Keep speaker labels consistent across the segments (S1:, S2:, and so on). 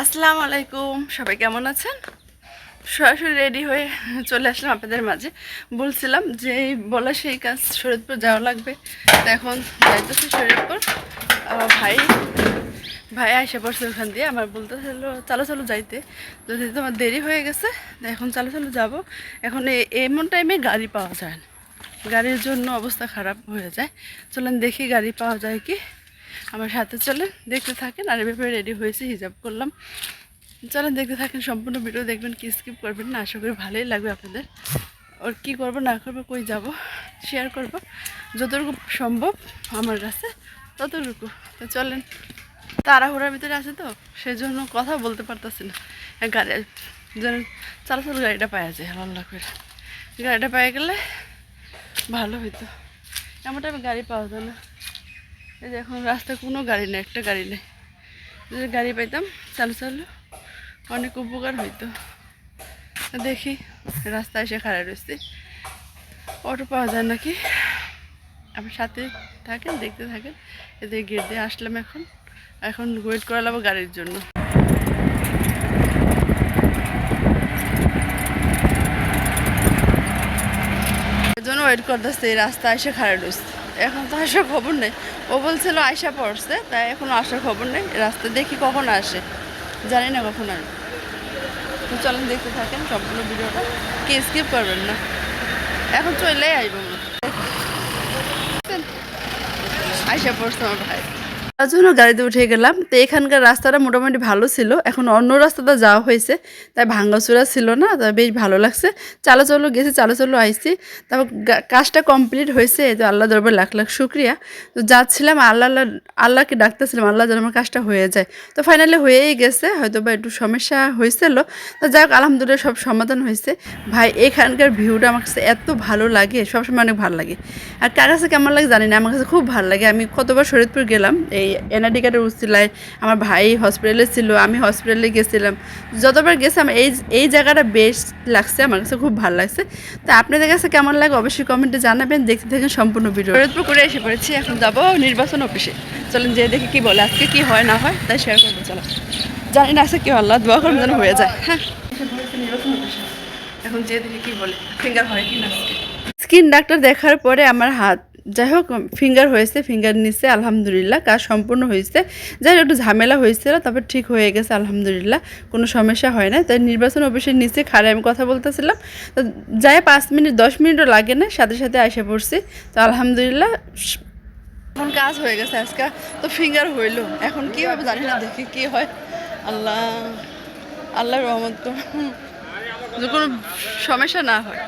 S1: আসসালামু আলাইকুম, সবাই কেমন আছেন? সরাসরি রেডি হয়ে চলে আসলাম আপনাদের মাঝে। বলছিলাম যে বলা সেই কাজ শরীরপুর যাওয়া লাগবে। এখন যাইতেছি শরীরপুর আমার ভাই ভাই আইসা পড়ছে ওখান দিয়ে। আমার বলতেছিল চালো চালো যাইতে। যদি তোমার দেরি হয়ে গেছে এখন চালো চালো যাব। এখন এমন টাইমে গাড়ি পাওয়া যায় না। গাড়ির জন্য অবস্থা খারাপ হয়ে যায়। চলেন দেখি গাড়ি পাওয়া যায় কি। আমার সাথে চলে, দেখতে থাকেন। আর এভাবে রেডি হয়েছে, হিজাব করলাম। চলেন, দেখতে থাকেন সম্পূর্ণ ভিডিও দেখবেন কি স্কিপ করবেন না। আশা করি ভালোই লাগবে আপনাদের। ওর কি করব, না করব, কই যাব? শেয়ার করব। যতটুকু সম্ভব আমার কাছে, ততটুকু। তো চলেন, তাড়াহুড়ার ভিতরে আছে তো সেই জন্য কথা বলতে পারতেছি না। গাড়ি, যেন চালাচাল গাড়িটা পাওয়া যায়, আল্লাহ করে। গাড়িটা পেয়ে গেলে ভালো হইতো। এমনটা গাড়ি পাওয়া যায় না। এই যে এখন রাস্তায় কোনো গাড়ি নেই, একটা গাড়ি নেই। যদি গাড়ি পাইতাম, চালু চালু। অনেক উপকার হইতো। দেখি রাস্তায় এসে খাড়া রয়েছে অটো পাওয়া যায় নাকি? আমার সাথে থাকেন, দেখতে থাকেন। এদের গেট দিয়ে আসলাম এখন। এখন ওয়েট করা লাগবো গাড়ির জন্য। জন্য ওয়েট করতেছে, এই রাস্তা এসে খারাপ রয়েছে এখন তো আসার খবর নেই। ও বলছিল আয়সা পড়ছে, তাই এখন আসার খবর নেই। রাস্তা দেখি কখন আসে। জানি না কখন আর তো চলেন দেখতে থাকেন সম্পূর্ণ ভিডিওটা। কে স্কিপ করবেন না। এখন চলেই আসব। আয়সা পড়ছে আমার ভাই। তার জন্য গাড়িতে উঠে গেলাম। তো এখানকার রাস্তাটা মোটামুটি ভালো ছিল। এখন অন্য রাস্তাটা যাওয়া হয়েছে, তাই ভাঙ্গাচুরা ছিল না, তাই বেশ ভালো লাগছে। চালো চলো গেছি চালো চলো আইসি তারপর কাজটা কমপ্লিট হয়েছে তো আল্লাহ দরবার লাখ লাখ শুক্রিয়া। তো যাচ্ছিলাম, আল্লাহ আল্লাহ, আল্লাহকে ডাকতেছিলাম, আল্লাহ যেন আমার কাজটা হয়ে যায়। তো ফাইনালি হয়েই গেছে, হয়তো বা একটু সমস্যা হয়েছিল। তো যাই হোক, আলহামদুলিল্লাহ সব সমাধান হয়েছে। ভাই, এখানকার ভিউটা আমার কাছে এত ভালো লাগে, সবসময় অনেক ভালো লাগে। আর কার কাছে কেমন লাগে জানি না, আমার কাছে খুব ভালো লাগে। আমি কতবার শরীরপুর গেলাম, এই এনআরডি কার্ডের উচিলায় আমার ভাই হসপিটালে ছিল আমি হসপিটালে গেছিলাম। যতবার গেছিলাম এই এই জায়গাটা বেশ লাগছে আমার কাছে খুব ভালো লাগছে। তো আপনাদের কাছে কেমন লাগে অবশ্যই কমেন্টে জানাবেন দেখতে থাকেন সম্পূর্ণ ভিডিও শরীরপুর করে এসে পড়েছি এখন যাব নির্বাচন অফিসে। চলেন যে দেখি কি বলে আজকে কি হয় না হয় তাই শেয়ার করব চলো। জানি না আজকে কি আল্লাহ দোয়া করুন যেন হয়ে যায় হ্যাঁ। এসে নির্বাচন অফিসে এখন যে দেখি কি বলে ফিঙ্গার হয় কি না স্কিন ডাক্তার দেখার পরে আমার হাত যাই হোক ফিঙ্গার হয়েছে ফিঙ্গার নিচ্ছে আলহামদুলিল্লাহ, কাজ সম্পূর্ণ হয়েছে। যাই একটু ঝামেলা হয়েছিল তারপর ঠিক হয়ে গেছে, আলহামদুলিল্লাহ, কোনো সমস্যা হয় না তাই নির্বাচন অফিসের নিচে খাড়ে আমি কথা বলতেছিলাম। তো যাই পাঁচ মিনিট, দশ মিনিটও লাগে না, সাথে সাথে এসে পড়ছি। তো আলহামদুলিল্লাহ, এখন কাজ হয়ে গেছে আজকে। তো ফিঙ্গার হইল। এখন কি হবে জানি না, দেখি কি হয়। আল্লাহ, আল্লাহর রহমত তো কোনো সমস্যা না হয়।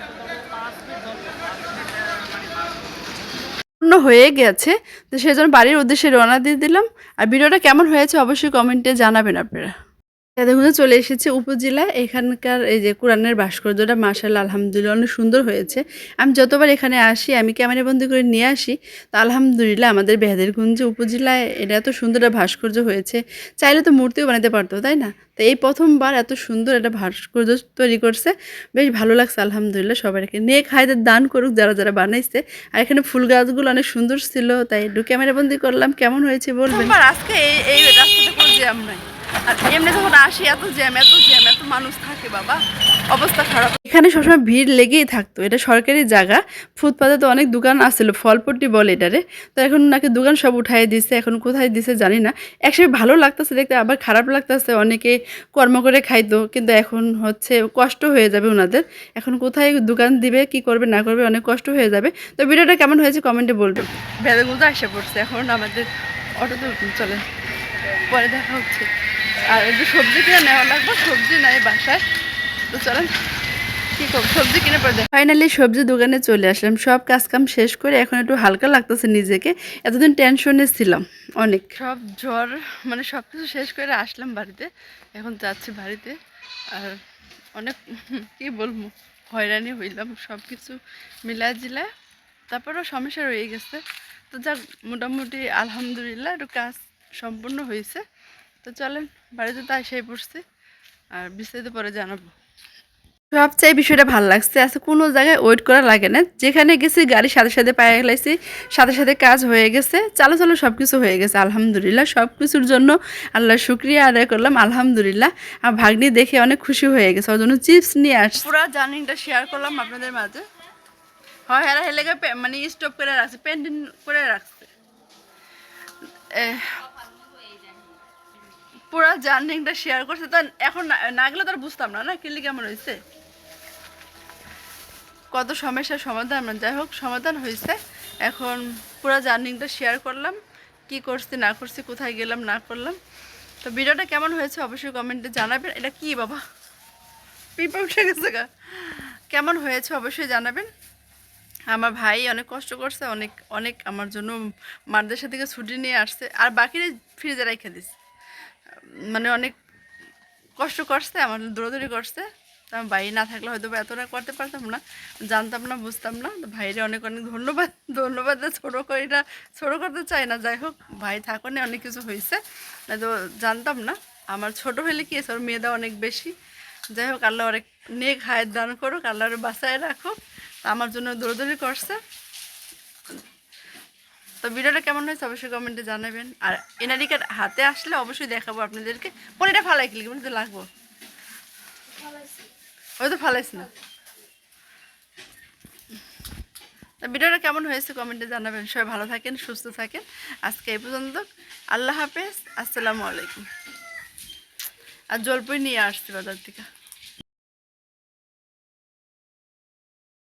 S1: পূর্ণ হয়ে গেছে। তো সেজন্য বাড়ির উদ্দেশ্যে রওনা দিয়ে দিলাম। আর ভিডিওটা কেমন হয়েছে অবশ্যই কমেন্টে জানাবেন আপনারা। দেখুন চলে এসেছে উপজেলায়। এখানকার এই যে কোরআনের ভাস্কর্যটা মার্শাল আলহামদুলিল্লাহ, অনেক সুন্দর হয়েছে। আমি যতবার এখানে আসি, আমি ক্যামেরা বন্দি করে নিয়ে আসি, তো আলহামদুলিল্লাহ আমাদের বেহাদেরগঞ্জ উপজেলায় এটা এত সুন্দর একটা ভাস্কর্য হয়েছে। চাইলে তো মূর্তিও বানাতে পারতো, তাই না? তো এই প্রথমবার এত সুন্দর একটা ভাস্কর্য তৈরি করছে। বেশ ভালো লাগছে, আলহামদুলিল্লাহ, সবাইকে। নিয়ে খাইদের দান করুক যারা যারা বানাইছে। আর এখানে ফুল গাছগুলো অনেক সুন্দর ছিল, তাই একটু ক্যামেরা বন্দি করলাম। কেমন হয়েছে বলবেন? আজকে এই এই জ্যাম নাই। আর এমনি যখন আসি এত জ্যাম এত জ্যাম এত মানুষ থাকে বাবা অবস্থা খারাপ। এখানে সবসময় ভিড় লেগেই থাকতো এটা সরকারি জায়গা ফুটপাতে তো অনেক দোকান আসছিল ফলপট্টি বলে এটারে তো এখন নাকি দোকান সব উঠাই দিছে এখন কোথায় দিছে জানি না। একসাথে ভালো লাগতেছে দেখতে আবার খারাপ লাগতেছে অনেকে কর্ম করে খাইতো কিন্তু এখন হচ্ছে কষ্ট হয়ে যাবে ওনাদের এখন কোথায় দোকান দিবে কি করবে না করবে অনেক কষ্ট হয়ে যাবে। তো ভিডিওটা কেমন হয়েছে কমেন্টে বলবে। ভেবেগুলো আসে পড়ছে এখন আমাদের অটোতে চলে পরে দেখা হচ্ছে। আর একটু সবজি কিনে নেওয়া লাগবে সবজি নাই বাসায়। তো চলেন কি করব? সবজি কিনে পরে ফাইনালি সবজি দোকানে চলে আসলাম। সব কাজ কাম শেষ করে এখন একটু হালকা লাগতেছে নিজেকে। এতদিন টেনশনে ছিলাম অনেক। সব জ্বর মানে সব কিছু শেষ করে আসলাম বাড়িতে। এখন যাচ্ছি বাড়িতে। আর অনেক কি বলব হয়রানি হইলাম। সব কিছু মিলা জিলা তারপরেও সমস্যা রয়ে গেছে। তো যাক মোটামুটি আলহামদুলিল্লাহ একটু কাজ সম্পূর্ণ হয়েছে। তো চলেন বাড়িতে তো আসাই পড়ছি। আর বিস্তারিত পরে জানাব। সবচেয়ে বিষয়টা ভালো লাগছে আজকে কোনো জায়গায় ওয়েট করা লাগে না। যেখানে গেছি গাড়ির সাথে সাথে পায়ে গেলাইছি সাথে সাথে কাজ হয়ে গেছে চালো চালো সব কিছু হয়ে গেছে আলহামদুলিল্লাহ। সব কিছুর জন্য আল্লাহ শুক্রিয়া আদায় করলাম আলহামদুলিল্লাহ। আর ভাগ্নি দেখে অনেক খুশি হয়ে গেছে ওর জন্য চিপস নিয়ে আসছে। পুরো জার্নিংটা শেয়ার করলাম আপনাদের মাঝে। হয় হেরা হেলেগে মানে স্টপ করে রাখছে পেন্টিং করে রাখছে। পুরো জার্নিংটা শেয়ার করছে। তো এখন না- গেলে তো আর বুঝতাম না না? কিলি কেমন হয়েছে কত সমস্যার সমাধান মানে যাই হোক, সমাধান হয়েছে এখন পুরো জার্নিংটা শেয়ার করলাম। কি করছি, না করছি, কোথায় গেলাম, না করলাম। তো ভিডিওটা কেমন হয়েছে অবশ্যই কমেন্টে জানাবেন। এটা কি বাবা? পিঁপড়ে উঠে গেছে গা। কেমন হয়েছে অবশ্যই জানাবেন। আমার ভাই অনেক কষ্ট করছে, অনেক অনেক আমার জন্য মারদেশা থেকে ছুটি নিয়ে আসছে। আর বাকিরা ফ্রিজে রেখে দিস মানে অনেক কষ্ট করছে, আমার দৌড়াদৌড়ি করছে। আমার ভাই না থাকলে হয়তো এতটা করতে পারতাম না, জানতাম না, বুঝতাম না। তো ভাইরে অনেক অনেক ধন্যবাদ ধন্যবাদ ছোটো করে এটা ছোটো করতে চাই না। যাই হোক, ভাই থাকনে অনেক কিছু হয়েছে তো জানতাম না, আমার ছোট হলে কি আছে ওর মেয়েদা অনেক বেশি। যাই হোক, আল্লাহ অনেক নেক হায়ের দান করুক আল্লাহর বাসায় রাখুক। আমার জন্য দৌড়দৌড়ি করছে। তো ভিডিওটা কেমন হয়েছে অবশ্যই কমেন্টে জানাবেন। আর এনারিকার হাতে আসলে অবশ্যই দেখাবো আপনাদেরকে। পরে ফালাই কিলি কিন্তু লাগবো? ওই তো ফালাইস না। তা ভিডিওটা কেমন হয়েছে কমেন্টে জানাবেন। সবাই ভালো থাকেন, সুস্থ থাকেন। আজকে এই পর্যন্ত। আল্লাহ হাফেজ। আসসালামু আলাইকুম। আর জলপই নিয়ে আসছি বাজার থেকে।